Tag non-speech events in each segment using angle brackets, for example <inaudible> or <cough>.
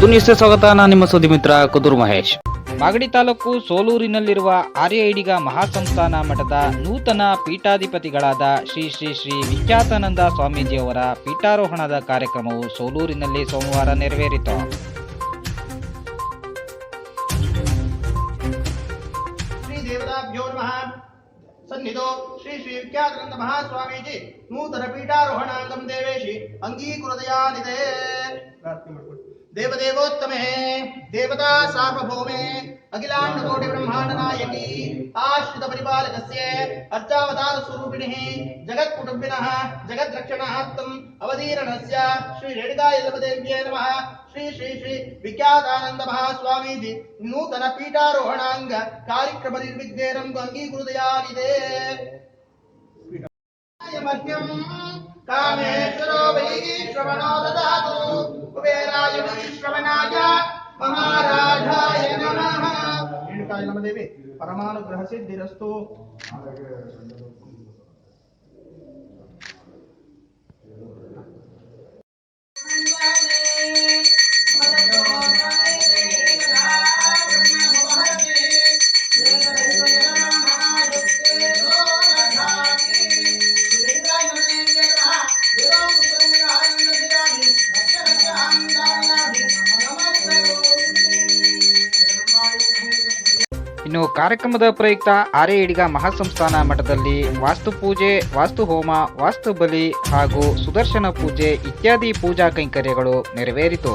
ಕುದು ನ್ಯೂಸ್ಗೆ ಸ್ವಾಗತ. ನಾನು ನಿಮ್ಮ ಸುದ್ದಿ ಮಿತ್ರ ಕುದೂರು ಮಹೇಶ್. ಮಾಗಡಿ ತಾಲೂಕು ಸೋಲೂರಿನಲ್ಲಿರುವ ಆರ್ಯ ಐಡಿಗ ಮಹಾಸಂಸ್ಥಾನ ಮಠದ ನೂತನ ಪೀಠಾಧಿಪತಿಗಳಾದ ಶ್ರೀ ಶ್ರೀ ಶ್ರೀ ವಿಖ್ಯಾತಾನಂದ ಸ್ವಾಮೀಜಿಯವರ ಪೀಠಾರೋಹಣದ ಕಾರ್ಯಕ್ರಮವು ಸೋಲೂರಿನಲ್ಲಿ ಸೋಮವಾರ ನೆರವೇರಿತು. ಸನ್ನಿಧೋ ಶ್ರೀ ಶ್ರೀ ವಿಖ್ಯಾತಾನಂದ ಮಹಾಸ್ವಾಮೀಜಿ ನೂತನ ಪೀಠಾರೋಹಣಾಂಗಂ ದೇವೇಶಿ ಅಂಗೀಕೃತಯಾನಿದೆ ಪ್ರಾರ್ಥನೆ देवदेवोत्तमे देवता सार्वभौमे अखिलाण्डकोटि ब्रह्माण्डनायकी आश्रित परिपालकस्य अर्चावतार स्वरूपिणः जगत्कुटुम्बिनः जगद्रक्षणार्थम् अवतीर्णस्य श्री रेणुका यल्लभदेव्यै नमः श्री श्री श्री विख्यातानन्द महास्वामीति नूतन पीठारोहणाङ्ग कार्यक्रम निर्विघ्नेरम् अङ्गीकृतयानिदे कामेश्वरो वै మహారాజాయ నమః. ఎండుకాయలమ్మదేవి పరమానుగ్రహ సిద్ధిరస్తు. ಕಾರ್ಯಕ್ರಮದ ಪ್ರಯುಕ್ತ ಆರ್ಯ ಇಡಿಗ ಮಹಾಸಂಸ್ಥಾನ ಮಠದಲ್ಲಿ ವಾಸ್ತು ಪೂಜೆ, ವಾಸ್ತು ಹೋಮ, ವಾಸ್ತು ಬಲಿ ಹಾಗೂ ಸುದರ್ಶನ ಪೂಜೆ ಇತ್ಯಾದಿ ಪೂಜಾ ಕೈಂಕರ್ಯಗಳು ನೆರವೇರಿತು.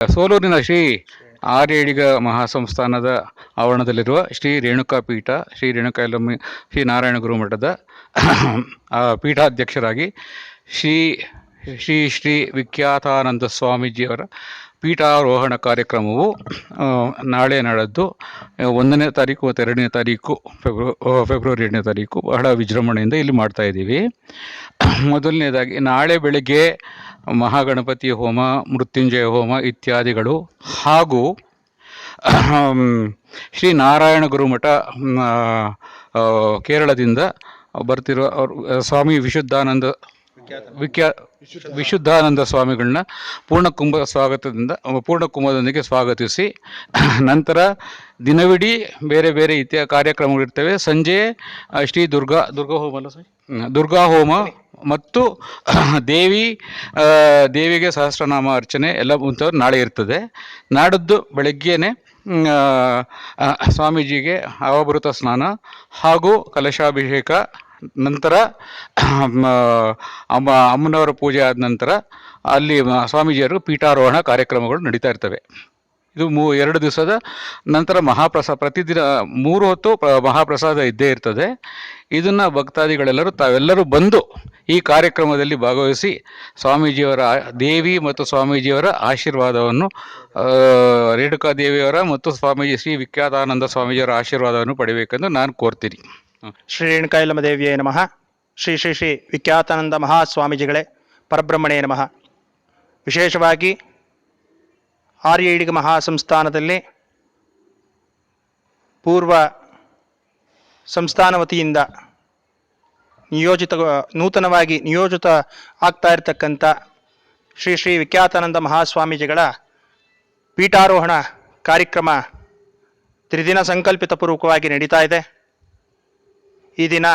ಸೋಲೂರಿನ ಶ್ರೀ ಆರ್ಯಡಿಗ ಮಹಾಸಂಸ್ಥಾನದ ಆವರಣದಲ್ಲಿರುವ ಶ್ರೀ ರೇಣುಕಾ ಪೀಠ, ಶ್ರೀ ರೇಣುಕಾ ಶ್ರೀ ನಾರಾಯಣ ಗುರು ಮಠದ ಪೀಠಾಧ್ಯಕ್ಷರಾಗಿ ಶ್ರೀ ಶ್ರೀ ಶ್ರೀ ವಿಖ್ಯಾತಾನಂದ ಸ್ವಾಮೀಜಿಯವರ ಪೀಠಾರೋಹಣ ಕಾರ್ಯಕ್ರಮವು ನಾಳೆ ನಡೆದ್ದು ಒಂದನೇ ತಾರೀಕು ಮತ್ತು ಎರಡನೇ ತಾರೀಕು, ಫೆಬ್ರ ಫೆಬ್ರವರಿ ಎರಡನೇ ತಾರೀಕು ಬಹಳ ವಿಜೃಂಭಣೆಯಿಂದ ಇಲ್ಲಿ ಮಾಡ್ತಾ ಇದ್ದೀವಿ. ಮೊದಲನೇದಾಗಿ ನಾಳೆ ಬೆಳಗ್ಗೆ ಮಹಾಗಣಪತಿ ಹೋಮ, ಮೃತ್ಯುಂಜಯ ಹೋಮ ಇತ್ಯಾದಿಗಳು ಹಾಗೂ ಶ್ರೀ ನಾರಾಯಣ ಗುರುಮಠ ಕೇರಳದಿಂದ ಬರ್ತಿರೋ ಸ್ವಾಮಿ ವಿಶುದ್ಧಾನಂದ, ವಿಖ್ಯಾ, ವಿಶುದ್ಧಾನಂದ ಸ್ವಾಮಿಗಳನ್ನ ಪೂರ್ಣಕುಂಭ ಸ್ವಾಗತದಿಂದ ಪೂರ್ಣಕುಂಭದೊಂದಿಗೆ ಸ್ವಾಗತಿಸಿ, ನಂತರ ದಿನವಿಡೀ ಬೇರೆ ಬೇರೆ ಇತ್ಯ ಕಾರ್ಯಕ್ರಮಗಳಿರ್ತವೆ ಸಂಜೆ ಶ್ರೀ ದುರ್ಗಾ ದುರ್ಗಾ ಹೋಮಲ್ಲ ಸರ್? ದುರ್ಗಾ ಹೋಮ ಮತ್ತು <clears throat> ದೇವಿ ದೇವಿಗೆ ಸಹಸ್ರನಾಮ ಅರ್ಚನೆ ಎಲ್ಲ ಮುಂತಾದ ನಾಳೆ ಇರ್ತದೆ. ನಾಡದ್ದು ಬೆಳಗ್ಗೆನೆ ಸ್ವಾಮೀಜಿಗೆ ಅವಭೃತ ಸ್ನಾನ ಹಾಗೂ ಕಲಶಾಭಿಷೇಕ ನಂತರ ಅಮ್ಮ ಅಮ್ಮನವರ ಪೂಜೆ ಆದ ನಂತರ ಅಲ್ಲಿ ಸ್ವಾಮೀಜಿಯವರು ಪೀಠಾರೋಹಣ ಕಾರ್ಯಕ್ರಮಗಳು ನಡೀತಾ ಇರ್ತವೆ. ಇದು ಮೂ, ಎರಡು ದಿವಸದ ನಂತರ ಮಹಾಪ್ರಸಾದ ಪ್ರತಿದಿನ ಮೂರು ಹೊತ್ತು ಪ್ರ- ಮಹಾಪ್ರಸಾದ ಇದ್ದೇ ಇರ್ತದೆ. ಇದನ್ನು ಭಕ್ತಾದಿಗಳೆಲ್ಲರೂ ತಾವೆಲ್ಲರೂ ಬಂದು ಈ ಕಾರ್ಯಕ್ರಮದಲ್ಲಿ ಭಾಗವಹಿಸಿ ಸ್ವಾಮೀಜಿಯವರ ದೇವಿ ಮತ್ತು ಸ್ವಾಮೀಜಿಯವರ ಆಶೀರ್ವಾದವನ್ನು ರೇಣುಕಾ ದೇವಿಯವರ ಮತ್ತು ಸ್ವಾಮೀಜಿ ಶ್ರೀ ವಿಖ್ಯಾತಾನಂದ ಸ್ವಾಮೀಜಿಯವರ ಆಶೀರ್ವಾದವನ್ನು ಪಡಿಬೇಕೆಂದು ನಾನು ಕೋರ್ತೀನಿ. ಶ್ರೀ ರೇಣುಕಾಯಿಲಮ್ಮ ದೇವಿಯೇ ನಮಃ. ಶ್ರೀ ಶ್ರೀ ಶ್ರೀ ವಿಖ್ಯಾತಾನಂದ ಮಹಾಸ್ವಾಮೀಜಿಗಳೇ ಪರಬ್ರಹ್ಮಣೇ ನಮಃ. ವಿಶೇಷವಾಗಿ ಆರ್ಯ ಇಡಿಗ ಮಹಾಸಂಸ್ಥಾನದಲ್ಲಿ ಪೂರ್ವ ಸಂಸ್ಥಾನ ವತಿಯಿಂದ ನಿಯೋಜಿತ ನೂತನವಾಗಿ ನಿಯೋಜಿತ ಆಗ್ತಾ ಇರತಕ್ಕಂಥ ಶ್ರೀ ಶ್ರೀ ವಿಖ್ಯಾತಾನಂದ ಮಹಾಸ್ವಾಮೀಜಿಗಳ ಪೀಠಾರೋಹಣ ಕಾರ್ಯಕ್ರಮ ತ್ರಿದಿನ ಸಂಕಲ್ಪಿತ ಪೂರ್ವಕವಾಗಿ ನಡೀತಾ ಇದೆ. ಈ ದಿನ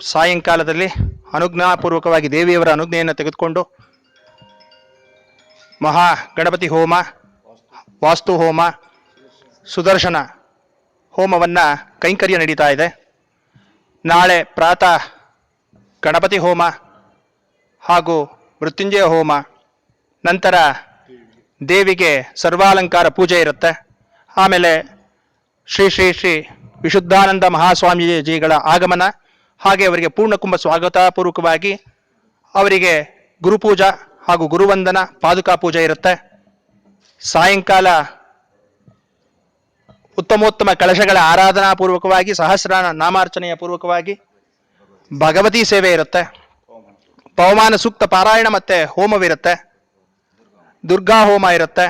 ಸಾಯಂಕಾಲದಲ್ಲಿ ಅನುಜ್ಞಾಪೂರ್ವಕವಾಗಿ ದೇವಿಯವರ ಅನುಜ್ಞೆಯನ್ನು ತೆಗೆದುಕೊಂಡು ಮಹಾ ಗಣಪತಿ ಹೋಮ, ವಾಸ್ತು ಹೋಮ, ಸುದರ್ಶನ ಹೋಮವನ್ನು ಕೈಂಕರ್ಯ ನಡೀತಾ ಇದೆ. ನಾಳೆ ಪ್ರಾತಃ ಗಣಪತಿ ಹೋಮ ಹಾಗೂ ಮೃತ್ಯುಂಜಯ ಹೋಮ, ನಂತರ ದೇವಿಗೆ ಸರ್ವಾಲಂಕಾರ ಪೂಜೆ ಇರುತ್ತೆ. ಆಮೇಲೆ ಶ್ರೀ ಶ್ರೀ ಶ್ರೀ ವಿಶುದ್ಧಾನಂದ ಮಹಾಸ್ವಾಮೀಜಿಗಳ ಆಗಮನ, ಹಾಗೆ ಅವರಿಗೆ ಪೂರ್ಣಕುಂಭ ಸ್ವಾಗತಪೂರ್ವಕವಾಗಿ ಅವರಿಗೆ ಗುರುಪೂಜಾ ಹಾಗೂ ಗುರುವಂದನ, ಪಾದುಕಾ ಪೂಜೆ ಇರುತ್ತೆ. ಸಾಯಂಕಾಲ ಉತ್ತಮೋತ್ತಮ ಕಳಶಗಳ ಆರಾಧನಾ ಪೂರ್ವಕವಾಗಿ ಸಹಸ್ರ ನಾಮಾರ್ಚನೆಯ ಪೂರ್ವಕವಾಗಿ ಭಗವತಿ ಸೇವೆ ಇರುತ್ತೆ. ಪವಮಾನ ಸೂಕ್ತ ಪಾರಾಯಣ ಮತ್ತೆ ಹೋಮವಿರುತ್ತೆ. ದುರ್ಗಾ ಹೋಮ ಇರುತ್ತೆ.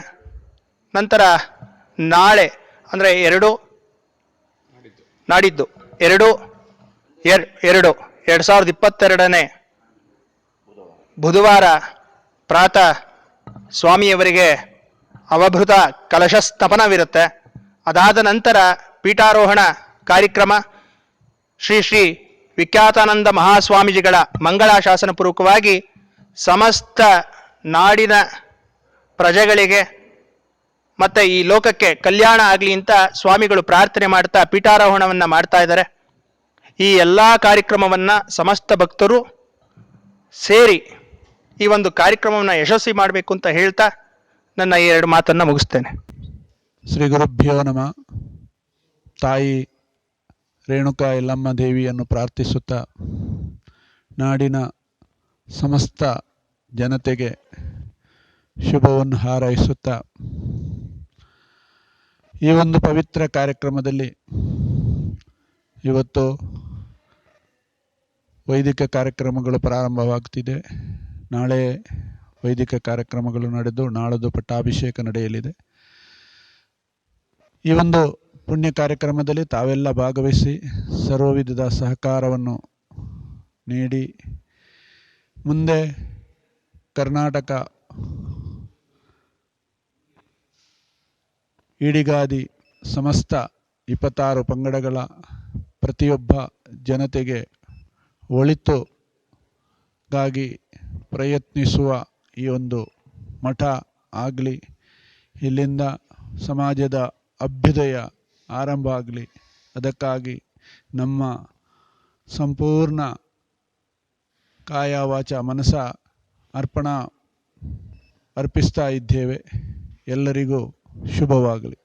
ನಂತರ ನಾಳೆ ಅಂದರೆ ಎರಡು ನಾಡಿದ್ದು. ಎರಡು, ಎರ್, ಎರಡು ಎರಡು ಸಾವಿರದ ಇಪ್ಪತ್ತೆರಡನೇ ಬುಧವಾರ ಪ್ರಾತಃ ಸ್ವಾಮಿಯವರಿಗೆ ಅವಭೃತ ಕಲಶ ಸ್ಥಾಪನವಿರುತ್ತೆ ಅದಾದ ನಂತರ ಪೀಠಾರೋಹಣ ಕಾರ್ಯಕ್ರಮ ಶ್ರೀ ಶ್ರೀ ವಿಖ್ಯಾತಾನಂದ ಮಹಾಸ್ವಾಮೀಜಿಗಳ ಮಂಗಳಾಶಾಸನ ಪೂರ್ವಕವಾಗಿ ಸಮಸ್ತ ನಾಡಿನ ಪ್ರಜೆಗಳಿಗೆ ಮತ್ತೆ ಈ ಲೋಕಕ್ಕೆ ಕಲ್ಯಾಣ ಆಗಲಿ ಅಂತ ಸ್ವಾಮಿಗಳು ಪ್ರಾರ್ಥನೆ ಮಾಡ್ತಾ ಪೀಠಾರೋಹಣವನ್ನು ಮಾಡ್ತಾ ಇದ್ದಾರೆ. ಈ ಎಲ್ಲ ಕಾರ್ಯಕ್ರಮವನ್ನು ಸಮಸ್ತ ಭಕ್ತರು ಸೇರಿ ಈ ಒಂದು ಕಾರ್ಯಕ್ರಮವನ್ನು ಯಶಸ್ವಿ ಮಾಡಬೇಕು ಅಂತ ಹೇಳ್ತಾ ನನ್ನ ಎರಡು ಮಾತನ್ನು ಮುಗಿಸ್ತೇನೆ. ಶ್ರೀ ಗುರುಭ್ಯೋ ನಮ. ತಾಯಿ ರೇಣುಕಾ ಎಲ್ಲಮ್ಮ ದೇವಿಯನ್ನು ಪ್ರಾರ್ಥಿಸುತ್ತಾ ನಾಡಿನ ಸಮಸ್ತ ಜನತೆಗೆ ಶುಭವನ್ನು ಹಾರೈಸುತ್ತಾ ಈ ಒಂದು ಪವಿತ್ರ ಕಾರ್ಯಕ್ರಮದಲ್ಲಿ ಇವತ್ತು ವೈದಿಕ ಕಾರ್ಯಕ್ರಮಗಳು ಪ್ರಾರಂಭವಾಗ್ತಿದೆ. ನಾಳೆ ವೈದಿಕ ಕಾರ್ಯಕ್ರಮಗಳು ನಡೆದು ನಾಳದು ಪಟ್ಟಾಭಿಷೇಕ ನಡೆಯಲಿದೆ. ಈ ಒಂದು ಪುಣ್ಯ ಕಾರ್ಯಕ್ರಮದಲ್ಲಿ ತಾವೆಲ್ಲ ಭಾಗವಹಿಸಿ ಸರ್ವವಿಧದ ಸಹಕಾರವನ್ನು ನೀಡಿ ಮುಂದೆ ಕರ್ನಾಟಕ ಈಡಿಗಾದಿ ಸಮಸ್ತ ಇಪ್ಪತ್ತಾರು ಪಂಗಡಗಳ ಪ್ರತಿಯೊಬ್ಬ ಜನತೆಗೆ ಒಳಿತುಗಾಗಿ ಪ್ರಯತ್ನಿಸುವ ಈ ಒಂದು ಮಠ ಆಗಲಿ, ಇಲ್ಲಿಂದ ಸಮಾಜದ ಅಭ್ಯುದಯ ಆರಂಭ ಆಗಲಿ, ಅದಕ್ಕಾಗಿ ನಮ್ಮ ಸಂಪೂರ್ಣ ಕಾಯ ವಾಚ ಮನಸ ಅರ್ಪಣಾ ಅರ್ಪಿಸ್ತಾ ಇದ್ದೇವೆ. ಎಲ್ಲರಿಗೂ ಶುಭವಾಗಲಿ.